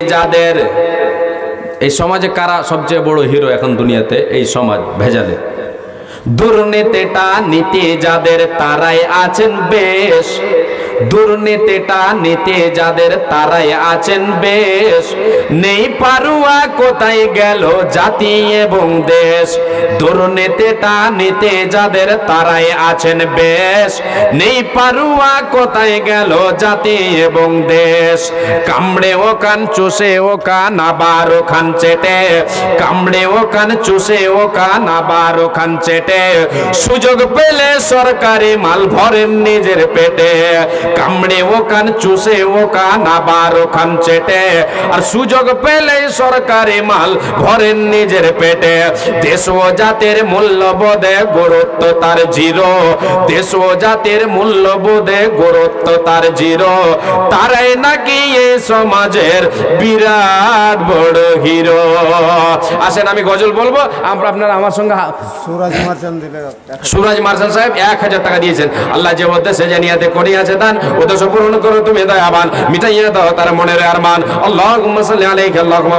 যাদের, এই সমাজে কারা সবচেয়ে বড় হিরো এখন দুনিয়াতে? এই সমাজ, ভেজালে। দুর্নীতিটা নীতি যাদের, তারাই আছেন বেশ। দুর্নীতিটা নিতে যাদের তারাই আছেন বেশ। নেই পারুয়া, কোথায় গেল জাতি এবং দেশ? দুর্নীতিটা নিতে যাদের তারাই আছেন বেশ। নেই পারুয়া, কোথায় গেল জাতি এবং দেশ? কামড়ে ও কান চুষে ও কান আবার ওখান চেটে। কামড়ে ও কান চুষে ও কান আবার ওখান চেটে। সুযোগ পেলে সরকারি মাল ভরেন নিজের পেটে। কামড়ে কান, চুষে ও কান, আবার ওখান চেটে। আর সুযোগ পেলে সরকারি মাল ভরেন নিজের পেটে। দেশ ও জাতির মূল্যবোধে গুরুত্ব তার জিরো। দেশ ও জাতির মূল্যবোধে গুরুত্ব তার জিরো। তারাই নাকি এই সমাজের বিরাট বড় হিরো। আসেন আমি গজল বলব। আমরা আপনারা আমার সঙ্গে সুরাজ মার্শাল সাহেব এক হাজার টাকা দিয়েছেন। আল্লাহ যে উদ্দেশ্যে জানিয়াতে করিয়াছে দান উদ্দেশ্য পূরণ করো তুমি দয়াবান মিটাইয়া দাও তার মনের আরমান। আল্লাহ আলাইহি আল্লাহ